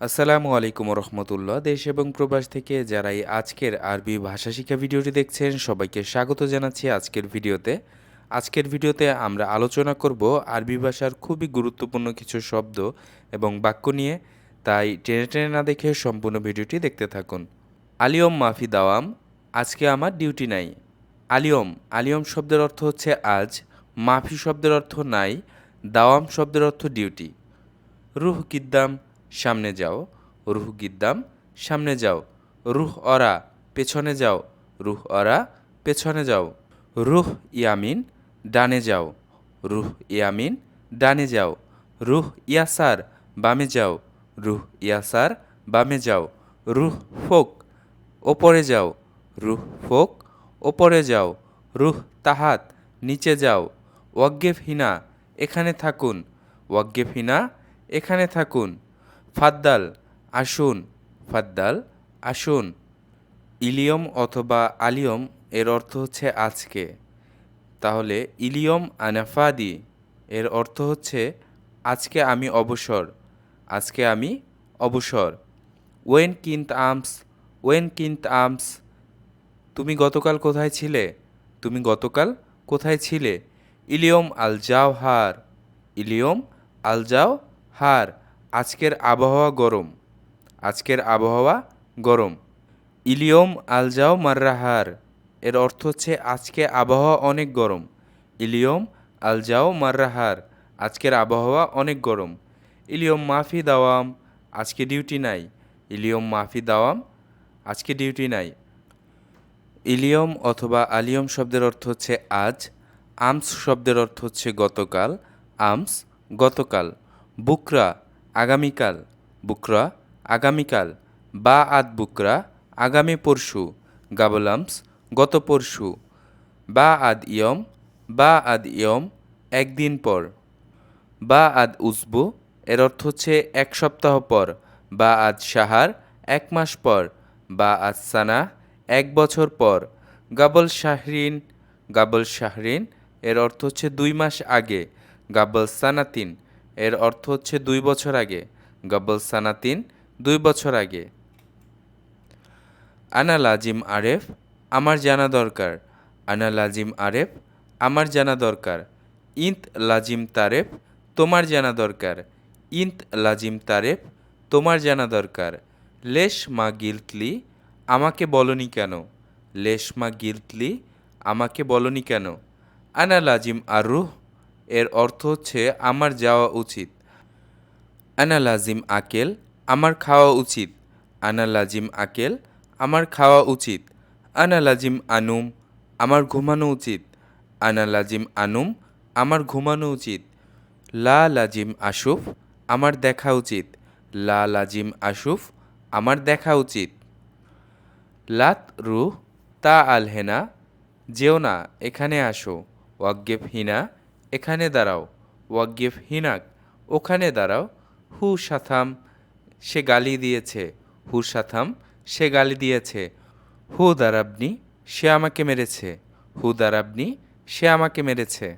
আসসালামু আলাইকুম রহমতুল্লাহ দেশ এবং প্রবাস থেকে যারা এই আজকের আরবি ভাষা শিক্ষা ভিডিওটি দেখছেন, সবাইকে স্বাগত জানাচ্ছি আজকের ভিডিওতে। আজকের ভিডিওতে আমরা আলোচনা করব আরবি ভাষার খুবই গুরুত্বপূর্ণ কিছু শব্দ এবং বাক্য নিয়ে। তাই টেনে টেনে না দেখে সম্পূর্ণ ভিডিওটি দেখতে থাকুন। আলিয়ম মাফি দাওয়াম, আজকে আমার ডিউটি নাই। আলিয়ম আলিয়ম শব্দের অর্থ হচ্ছে আজ, মাফি শব্দের অর্থ নাই, দাওয়াম শব্দের অর্থ ডিউটি। রুহ কিদ্দাম সামনে যাও, রুহ গিদ্দাম, সামনে যাও। রুহ অরা, পেছনে যাও। রুহ অরা, পেছনে যাও। রুহ ইয়ামিন, ডানে যাও। রুহ ইয়ামিন, ডানে যাও। রুহ ইয়াসার, বামে যাও। রুহ ইয়াসার, বামে যাও। রুহ ফোক, ওপরে যাও। রুহ ফোক, ওপরে যাও। রুহ তাহাত, নিচে যাও। ওয়াগ্গেফ হিনা এখানে থাকুন। ওয়াগ্গেফ হিনা এখানে থাকুন। ফাদ্দাল, আসুন ফাদ্দাল, আসুন। ইলিয়ম অথবা আলিয়ম এর অর্থ হচ্ছে আজকে। তাহলে ইলিয়ম আনাফাদি এর অর্থ হচ্ছে, আজকে আমি অবসর, আজকে আমি অবসর। ওয়েন কিন্ত আমস, ওয়েন কিন্ত আমস, তুমি গতকাল কোথায় ছিলে? তুমি গতকাল কোথায় ছিলে? ইলিয়ম আল যাও হার ইলিয়ম আল যাও হার আজকের আবহাওয়া গরম। আজকের আবহাওয়া গরম। ইলিয়ম আলজাও মার্রাহার। এর অর্থ হচ্ছে, আজকে আবহাওয়া অনেক গরম। ইলিয়ম আলজাও মার্রাহার। আজকের আবহাওয়া অনেক গরম। ইলিয়ম মাফি দাওয়াম, আজকে ডিউটি নাই। ইলিয়ম মাফি দাওয়াম, আজকে ডিউটি নাই। ইলিয়ম অথবা আলিয়ম শব্দের অর্থ হচ্ছে, আজ। আমস শব্দের অর্থ হচ্ছে, গতকাল। আমস গতকাল। বুকরা আগামীকাল বুকরা, আগামীকাল বা আদ বুকরা, আগামী পরশু গাবলামস, গত পরশু বা আদ ইয়ম বা আদ ইয়ম, একদিন পর। বা আদ উজবু, এর অর্থ হচ্ছে এক সপ্তাহ পর। বা আদ সাহার এক মাস পর। বা আদ সানা, এক বছর পর। গাবল শাহরিন গাবল শাহরিন, এর অর্থ হচ্ছে দুই মাস আগে। গাবল সানাতিন এর অর্থ হচ্ছে দুই বছর আগে। গাবল সানাতিন, দুই বছর আগে। আনা লাজিম আরেফ, আমার জানা দরকার। আনা লাজিম আরেফ, আমার জানা দরকার। ইন্ত লাজিম তারেফ, তোমার জানা দরকার। ইন্ত লাজিম তারেফ, তোমার জানা দরকার। লেশ মা গিলতলি, আমাকে বলনি কেন? লেশ মা গিলতলি, আমাকে বলনি কেন? আনা লাজিম আরুহ এর অর্থ হচ্ছে, আমার যাওয়া উচিত। আনা লাজিম আকেল, আমার খাওয়া উচিত। আনা লাজিম আকেল, আমার খাওয়া উচিত। আনা লাজিম আনুম, আমার ঘুমানো উচিত। আনা লাজিম আনুম, আমার ঘুমানো উচিত। লা লাজিম আশুফ, আমার দেখা উচিত। লা লাজিম আশুফ, আমার দেখা উচিত। লাত রুহ, তা আলহেনা যেও না, এখানে আসো। ওয়াগ্গেফ হিনা এখানে দাঁড়াও ওয়াগ্গেফ হিনাক, ওখানে দাঁড়াও, হু সাথাম, সে গালি দিয়েছে, হু সাথাম, সে গালি দিয়েছে, হু দারাবনি, সে আমাকে মেরেছে, হু দারাবনি, সে আমাকে মেরেছে।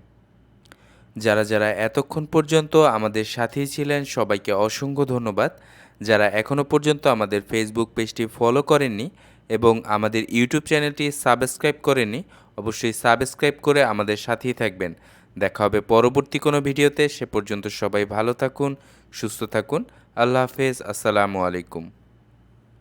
যারা যারা এতক্ষণ পর্যন্ত আমাদের সাথেই ছিলেন, সবাইকে অসংখ্য ধন্যবাদ। যারা এখনও পর্যন্ত আমাদের ফেসবুক পেজটি ফলো করেননি এবং আমাদের ইউটিউব চ্যানেলটি সাবস্ক্রাইব করেননি, অবশ্যই সাবস্ক্রাইব করে আমাদের সাথেই থাকবেন। দেখা হবে পরবর্তী কোনো ভিডিওতে। সে পর্যন্ত সবাই ভালো থাকুন, সুস্থ থাকুন। আল্লাহ হাফেজ। আসসালামু আলাইকুম।